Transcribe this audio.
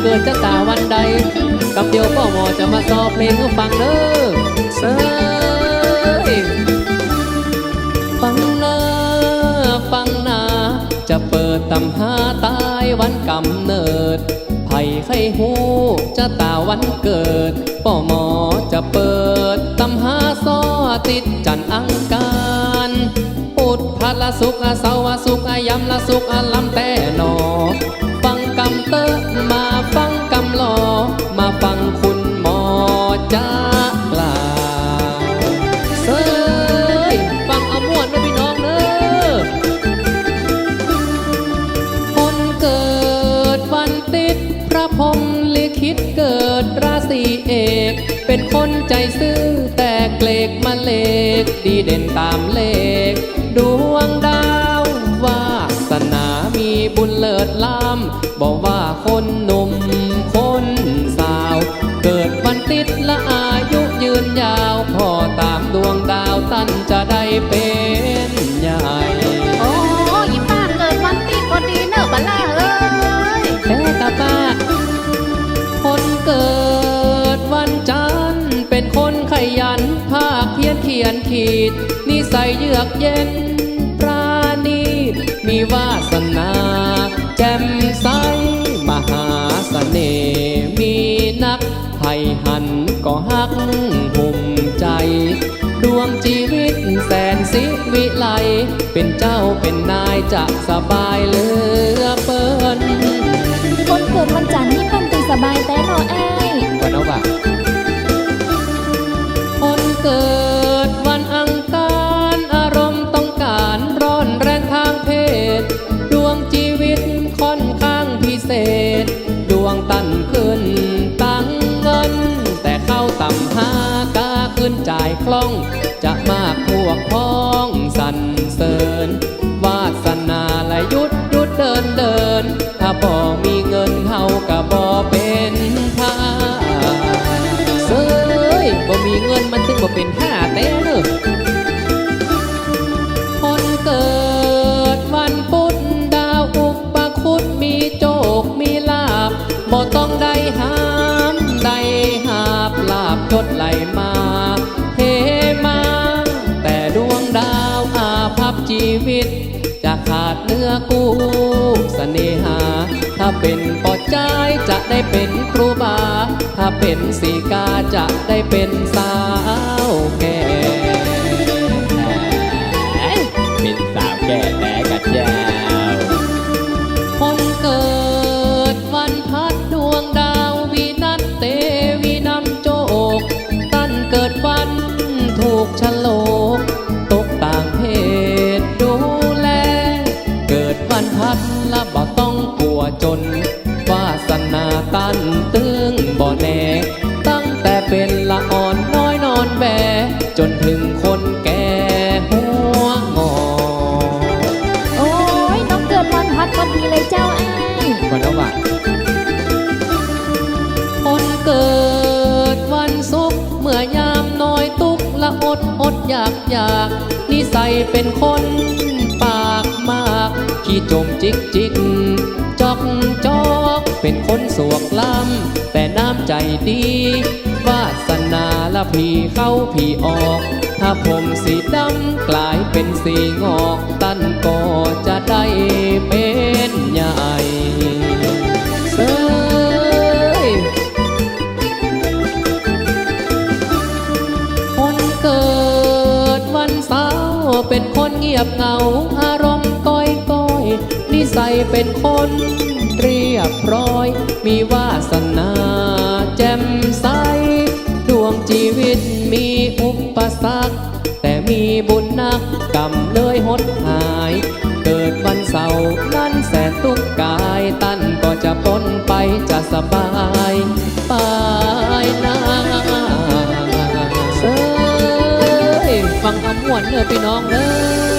เกิดจะตาวันใดกำเดียวก็หมอจะมาสอบเพลงให้ฟังเด้อเซยฟังเนอฟังนา จะเปิดตำหาตายวันกำเนิดไผ่ไข้หูจะตาวันเกิดป่อหมอจะเปิดตำหาซอติดจันอังคารปุดพัดละสุกอาเสาร์อาสุกอายำละสุกอาลำแต่หนอ ฟังกำเตอมา เซยฟังเอาม่วนนะพี่น้องเด้อคนเกิดวันติด พระพรหมลิขิตเกิดราศีเอก เป็นคนใจซื่อแต่เกลกมาเลกดีเด่นตามเลขดวงดาววาสนามีบุญเลิศล้ำบ ขยันภาคเพียนเขียนขีด นิสัยเยือกเย็นปราณีตมีวาสนาแจ่มใสมหาเสน่ห์มีนักไทยหันก็ฮักหุ่มใจ ดวงชีวิตแสนสิวิไล เป็นเจ้าเป็นนายจะสบายเหลือเปินคนเกิดวันจันทร์นี่เป็นตีสบายแต่นอไอ้ายวันเอาบ่ะ ต่เข้าต่ำหากาขึ้นจ่ายคล่อง จะมากพวกพ้องสรรเสริญ วาสนาและยุดยุดเดินเดิน ถ้าบ่มีเงินเฮากะบ่เป็นทาเซยบ่มีเงินมันถึงบ่เป็นท่าแต่เนอะคนเกิดวันพุธดาวอุปคุตมีโจกมีลาบบ่ต้องได้ห้า จดไหลมาเทมา แต่ดวงดาวอาภัพชีวิต จะขาดเนื้อกู้เสน่หา ถ้าเป็นปอดใจจะได้เป็นครูบา ถ้าเป็นสีกาจะได้เป็นสา ตันตึงบ่แน่ตั้งแต่เป็นละอ่อนน้อยนอนแบจนถึงคนแก่หัวงอโอ้ยน้องเกิดวันพัดพอดีเลยเจ้าไอ้ายวันเอาว่ะคนเกิดวันศุกร์เมื่อยามน้อยตุกละอดอดอยากอยากนิสัยเป็นคนปากมากขี้จมจิกจิก เป็นคนสวกล้ำแต่น้ำใจดีวาสนาละพีเข้าพีออก ถ้าผมสีดำกลายเป็นสีงอกตั้นก็จะได้เป็นใหญ่เซยคนเกิดวันเสาร์เป็นคนเงียบเหงา อารมณ์ก้อยก้อยนิสัยเป็นคน เรียบร้อย มีวาสนาแจ่มใส ดวงชีวิตมีอุปสรรค แต่มีบุญนักกรรมเลยหดหาย เกิดวันเสาร์นั้นแสนทุกกายตั้นก็จะพ้นไปจะสบายไปนาเซยฟังคำม่วนเนอพี่น้องเด้อ